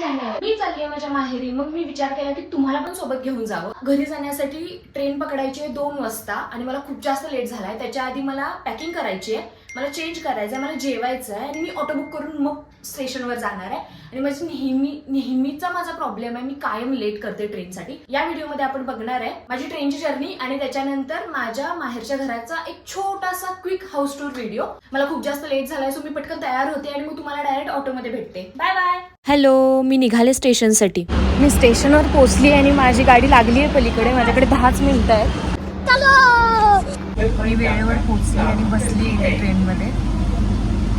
नाही मी चालली आहे माझ्या माहेरी. मग मी विचार केला की तुम्हाला पण सोबत घेऊन जावं. घरी जाण्यासाठी ट्रेन पकडायची आहे दोन वाजता आणि मला खूप जास्त लेट झालाय. त्याच्या आधी मला पॅकिंग करायची आहे. मला चेंज करायचं आहे मला जेवायचं आहे आणि मी ऑटो बुक करून मग स्टेशनवर जाणार आहे. आणि माझी नेहमी नेहमीचा माझा प्रॉब्लेम आहे मी कायम लेट करते ट्रेनसाठी या व्हिडिओमध्ये आपण बघणार आहे माझी ट्रेनची जर्नी आणि त्याच्यानंतर माझ्या माहेरच्या घराचा एक छोटासा क्विक हाऊस टूर व्हिडिओ मला खूप जास्त लेट झालाय सो मी पटकन तयार होते आणि मग तुम्हाला डायरेक्ट ऑटोमध्ये भेटते. बाय बाय हॅलो मी निघाले स्टेशनसाठी. मी स्टेशनवर पोहोचली आणि माझी गाडी लागली आहे पलीकडे. माझ्याकडे दहाच मिनिटं आहेत. मी वेळेवर पोहोचली आणि बसली आहे ट्रेनमध्ये.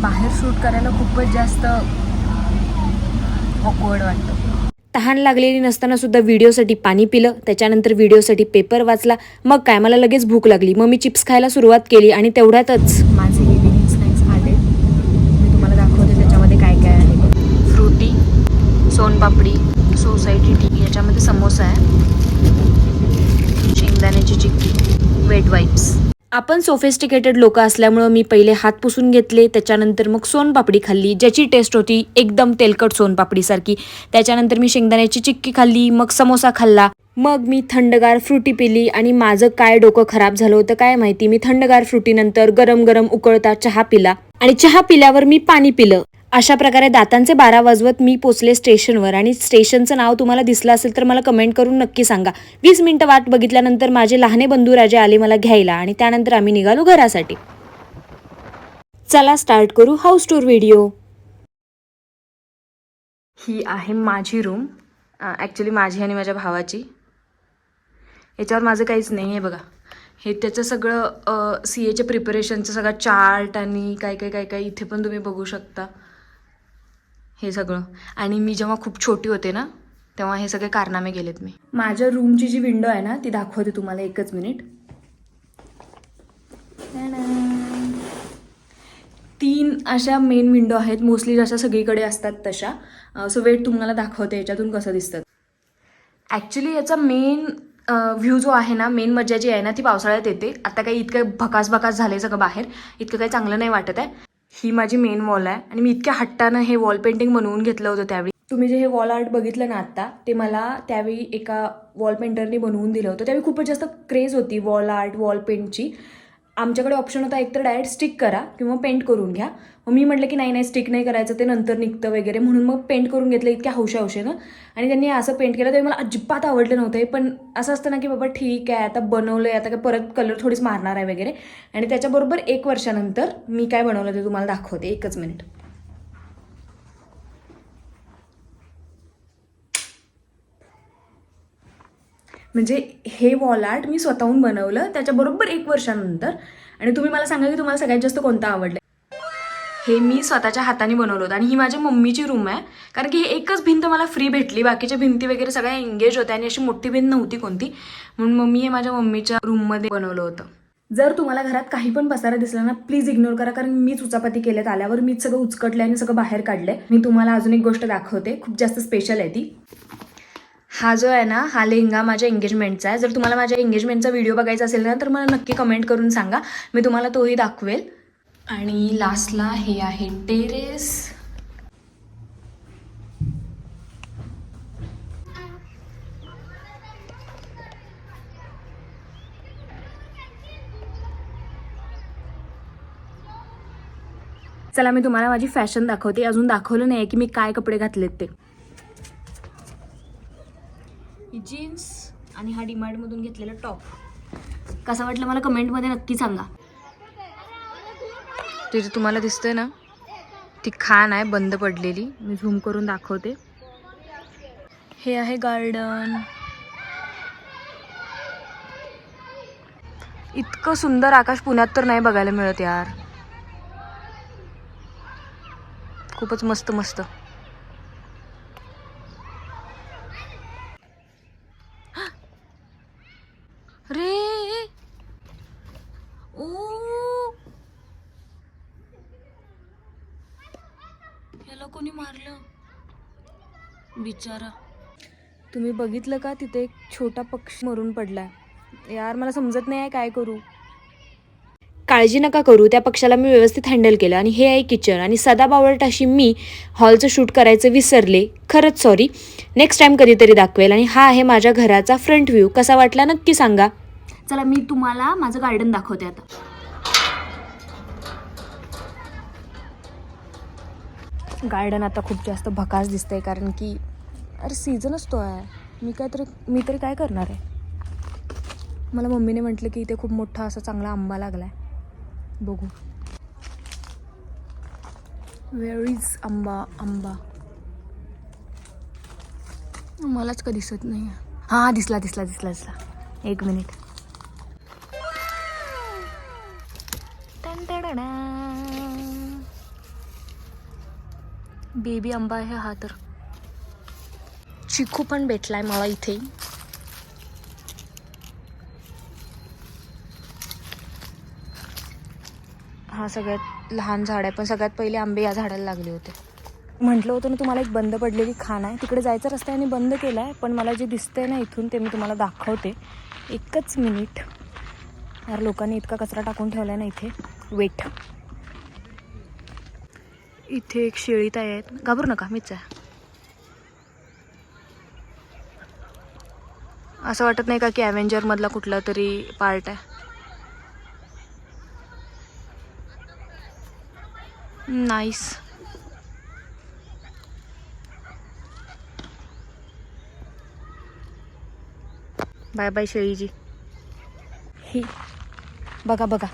बाहेर शूट करायला खूपच जास्त ऑकवर्ड वाटतं. तहान लागलेली नसताना सुद्धा व्हिडिओसाठी पाणी पिलं. त्याच्यानंतर व्हिडिओसाठी पेपर वाचला. मग काय मला लगेच भूक लागली. मग मी चिप्स खायला सुरुवात केली आणि तेवढ्यातच माझे इव्हिनिंग स्नॅक्स आले मी तुम्हाला दाखवते त्याच्यामध्ये काय काय आहे फ्रुटी सोनपापडी सोसायटी टी याच्यामध्ये समोसा आहे. शेंगदाण्याची चिक्की वेट वाईप्स आपण सोफेस्टिकेटेड लोक असल्यामुळं मी पहिले हात पुसून घेतले त्याच्यानंतर मग सोनपापडी खाल्ली ज्याची टेस्ट होती एकदम तेलकट सोनपापडीसारखी त्याच्यानंतर मी शेंगदाण्याची चिक्की खाल्ली मग समोसा खाल्ला. मग मी थंडगार फ्रुटी पिली आणि माझं काय डोकं खराब झालं होतं काय माहिती मी थंडगार फ्रुटीनंतर गरम गरम उकळता चहा पिला. आणि चहा पिल्यावर मी पाणी पिलं. अशा प्रकारे दातांचे बारा वाजवत मी पोचले स्टेशनवर. आणि स्टेशनचं नाव तुम्हाला दिसलं असेल तर मला कमेंट करून नक्की सांगा. वीस मिनटं वाट बघितल्यानंतर माझे लहाने बंधू राजे आले मला घ्यायला आणि त्यानंतर आम्ही निघालो घरासाठी. चला स्टार्ट करू हाऊस टूर व्हिडिओ ही आहे माझी रूम ॲक्च्युली माझी आणि माझ्या भावाची. याच्यावर माझं काहीच नाही आहे बघा. हे त्याचं सगळं सी एच्या प्रिपरेशनचं सगळं चार्ट आणि काय काय काय काय इथे पण तुम्ही बघू शकता. हे सगळं. आणि मी जेव्हा खूप छोटी होते ना तेव्हा हे सगळे कारनामे गेलेत मी. माझ्या रूमची जी विंडो आहे ना ती दाखवते तुम्हाला एकच मिनिट तीन अशा मेन विंडो आहेत. मोस्टली जशा सगळीकडे असतात तशा. सो वेट तुम्हाला दाखवते याच्यातून कसं दिसतं. ॲक्च्युली याचा मेन व्ह्यू जो आहे ना मेन मजा जी आहे ना ती पावसाळ्यात येते. आता काही इतकं भकास भकास झालंय सगळं बाहेर. इतकं काही चांगलं नाही वाटत आहे. ही माझी मेन वॉल आहे. आणि मी इतक्या हट्टानं हे वॉल पेंटिंग बनवून घेतलं होतं त्यावेळी. तुम्ही जे हे वॉल आर्ट बघितलं ना आत्ता ते मला त्यावेळी एका वॉल पेंटरने बनवून दिलं होतं. त्यावेळी खूपच जास्त क्रेज होती वॉल आर्ट वॉल पेंटची आमच्याकडे ऑप्शन होता एकतर डायरेक्ट स्टिक करा किंवा पेंट करून घ्या. मग मी म्हटलं की नाही नाही स्टिक नाही करायचं ते नंतर निघतं वगैरे म्हणून मग पेंट करून घेतलं इतक्या हौशा हौशेनं. आणि त्यांनी असं पेंट केलं तरी मला अजिबात आवडलं नव्हतं हे. पण असं असतं ना की बाबा ठीक आहे आता बनवलं आहे आता काय परत कलर थोडीच मारणार आहे वगैरे. आणि त्याच्याबरोबर एक वर्षानंतर मी काय बनवलं ते तुम्हाला दाखवते एकच मिनिट म्हणजे हे वॉल आर्ट मी स्वतःहून बनवलं त्याच्याबरोबर एक वर्षानंतर. आणि तुम्ही मला सांगा की तुम्हाला सगळ्यात जास्त कोणतं आवडलं? हे मी स्वतःच्या हाताने बनवलं होतं. आणि ही माझ्या मम्मीची रूम आहे. कारण की ही एकच भिंत मला फ्री भेटली. बाकीच्या भिंती वगैरे सगळ्या एंगेज होत्या आणि अशी मोठी भिंत नव्हती कोणती. म्हणून मम्मी हे माझ्या मम्मीच्या रूममध्ये बनवलं होतं. जर तुम्हाला घरात काही पण पसारा दिसला ना प्लीज इग्नोर करा. कारण मीच उचापती केल्यात आल्यावर मीच सगळं उचकटलं आणि सगळं बाहेर काढलंय. मी तुम्हाला अजून एक गोष्ट दाखवते. खूप जास्त स्पेशल आहे ती. हा जो आहे ना हा लेहंगा माझ्या एंगेजमेंटचा आहे. जर तुम्हाला माझ्या एंगेजमेंटचा व्हिडिओ बघायचा असेल ना तर मला नक्की कमेंट करून सांगा. मी तुम्हाला तोही दाखवेल. आणि लास्टला हे आहे टेरेस चला मी तुम्हाला माझी फॅशन दाखवते. अजून दाखवलं नाही की मी काय कपडे घातलेत ते. जीन्स आणि हा डीमार्टमधून घेतलेला टॉप कसा वाटलं मला कमेंटमध्ये नक्की सांगा. तिथे तुम्हाला दिसतंय ना ती खान आहे बंद पडलेली. मी झूम करून दाखवते. हे आहे गार्डन. इतकं सुंदर आकाश पुण्यात तर नाही बघायला मिळत यार. खूपच मस्त मस्त. कोणी मारलं? बिचारा. तुम्ही बघितलं का तिथे एक छोटा पक्षी मरून पडलाय? यार मला समजत नाही आहे काय करू. काळजी नका करू त्या पक्षाला मी व्यवस्थित हँडल केलं आणि हे आहे किचन आणि सदाबावळट अशी मी हॉलचं शूट करायचं विसरले. खरंच सॉरी नेक्स्ट टाईम कधीतरी दाखवेल आणि हा आहे माझ्या घराचा फ्रंट व्ह्यू कसा वाटला नक्की सांगा. चला मी तुम्हाला माझं गार्डन दाखवते आता. गार्डन आता खूप जास्त भकास दिसतंय कारण की अरे सीझनच तो आहे. मी काय तरी मी तरी काय करणार आहे? मला मम्मीने म्हटलं की इथे खूप मोठा असा चांगला आंबा लागला आहे बघू. वेअर इज आंबा? आंबा. मलाच का दिसत नाही हां दिसला दिसला दिसला दिसला. एक मिनिट बेबी आंबा आहे हा तर. चिकू पण भेटलाय मला इथे. हा सगळ्यात लहान झाड आहे पण सगळ्यात पहिले आंबे या झाडाला लागले होते. म्हटलं होतं ना तुम्हाला एक बंद पडलेली खाण आहे. तिकडे जायचा रस्ता आहे आणि बंद केला आहे पण मला जे दिसतंय ना इथून ते मी तुम्हाला दाखवते. एकच मिनिट. यार लोकांनी इतका कचरा टाकून ठेवला आहे ना इथे. वेट इथे एक शेळी ताई आहेत. घाबरू नका मीच आहे. असं वाटत नाही का की ॲव्हेंजरमधला कुठला तरी पार्ट आहे. नाईस बाय बाय शेळीजी. ही बघा बघा.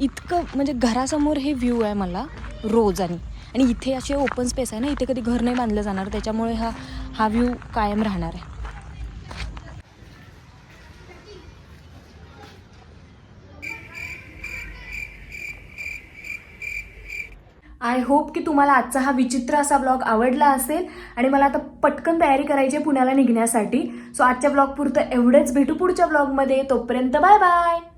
इतकं म्हणजे घरासमोर हे व्ह्यू आहे मला. रोज आणि. आणि इथे असे ओपन स्पेस आहे ना इथे कधी घर नाही बांधलं जाणार त्याच्यामुळे हा हा व्ह्यू कायम राहणार आहे. आय होप की तुम्हाला आजचा हा विचित्र असा ब्लॉग आवडला असेल आणि मला आता पटकन तयारी करायची आहे पुण्याला निघण्यासाठी. सो आजच्या ब्लॉग पुरतं एवढेच. भेटू पुढच्या ब्लॉगमध्ये तोपर्यंत बाय बाय